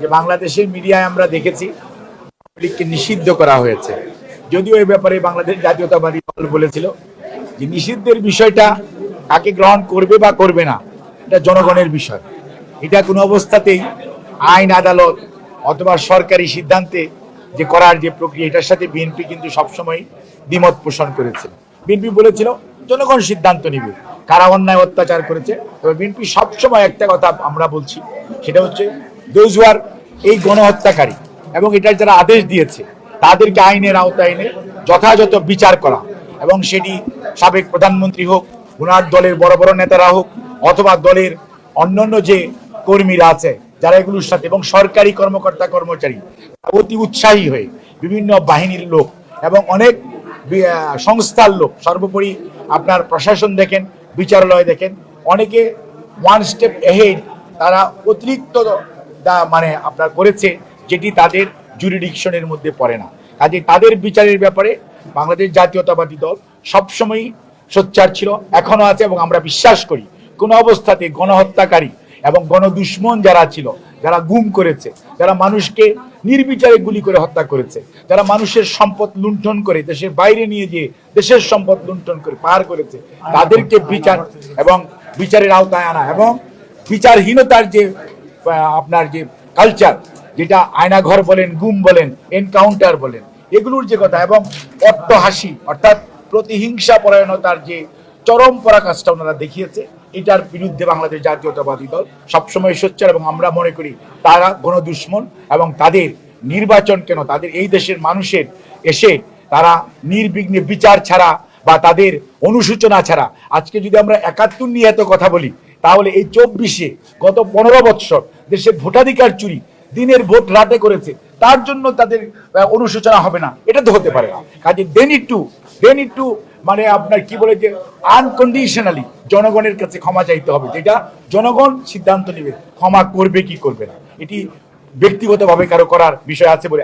যে বাংলাদেশের মিডিয়ায় আমরা দেখেছি লীগকে নিষিদ্ধ করা হয়েছে। যদিও এই ব্যাপারে বাংলাদেশ জাতীয়তাবাদী দল বলেছিল যে নিষিদ্ধের বিষয়টা কাকে গ্রহণ করবে বা করবে না, এটা জনগণের বিষয়। এটা কোনো অবস্থাতেই আইন, আদালত অথবা সরকারি সিদ্ধান্তে যে করার যে প্রক্রিয়া, এটার সাথে বিএনপি কিন্তু সবসময় দ্বিমত পোষণ করেছিল বিএনপি বলেছিল, জনগণ সিদ্ধান্ত নিবে, কারা অন্যায় অত্যাচার করেছে। তবে বিএনপি সবসময় একটা কথা আমরা বলছি, সেটা হচ্ছে দোজ আর এই গণহত্যাকারী এবং এটার যারা আদেশ দিয়েছে, তাদেরকে আইনের আওতায় এনে যথাযথ বিচার করা। এবং সেটি সাবেক প্রধানমন্ত্রী হোক ওনার দলের বড় বড় নেতারা হোক, অথবা দলের অন্যান্য যে কর্মীরা আছে, যারা এগুলোর সাথে এবং সরকারি কর্মকর্তা কর্মচারী অতি উৎসাহী হয়ে বিভিন্ন বাহিনীর লোক এবং অনেক সংস্থার লোক, সর্বোপরি আপনার প্রশাসন দেখেন, বিচারালয় দেখেন, অনেকে ওয়ান স্টেপ এহেড তারা অতিরিক্ত মানে আপনার করেছে, যেটি তাদের জুরিডিকশনের মধ্যে পড়ে না। কাজে তাদের বিচারের ব্যাপারে বাংলাদেশ জাতীয়তাবাদী দল সবসময়ই সোচ্চার ছিল এখনও আছে এবং আমরা বিশ্বাস করি, কোন অবস্থাতে গণহত্যাকারী এবং গণদুশ্মন যারা ছিল, যারা গুম করেছে, যারা মানুষকে নির্বিচারে গুলি করে হত্যা করেছে, যারা মানুষের সম্পদ লুণ্ঠন করে, দেশের বাইরে নিয়ে গিয়ে দেশের সম্পদ লুণ্ঠন করে পার করেছে, তাদেরকে বিচার এবং বিচারের আওতায় আনা এবং বিচারহীনতার যে আপনার যে কালচার যেটা আয়নাঘর বলেন, গুম বলেন এনকাউন্টার বলেন, এগুলোর যে কথা এবং অট্টহাসি, অর্থাৎ প্রতিহিংসা পরায়ণতার যে চরম পরাকাষ্ঠা ওনারা দেখিয়েছে, এটার বিরুদ্ধে বাংলাদেশ জাতীয়তাবাদী দল সবসময় সোচ্চার এবং আমরা মনে করি তারা গণদুশ্মন এবং তাদের নির্বাচন কেন, তাদের এই দেশের মানুষের এসে তারা নির্বিঘ্নে বিচার ছাড়া বা তাদের অনুসূচনা ছাড়া, আজকে যদি আমরা একাত্তর নিয়ে এত কথা বলি, তাহলে এই চব্বিশে গত পনেরো বৎসর দেশের ভোটাধিকার চুরি, দিনের ভোট রাতে করেছে, তার জন্য তাদের অনুশোচনা হবে না। এটা তো হতে পারে। না কাজে দেন ইটু দেন টু মানে আপনার কি বলে যে আনকন্ডিশনালি জনগণের কাছে ক্ষমা চাইতে হবে। যেটা জনগণ সিদ্ধান্ত নেবে, ক্ষমা করবে কি করবে না। এটি ব্যক্তিগতভাবে কারও করার বিষয় আছে বলে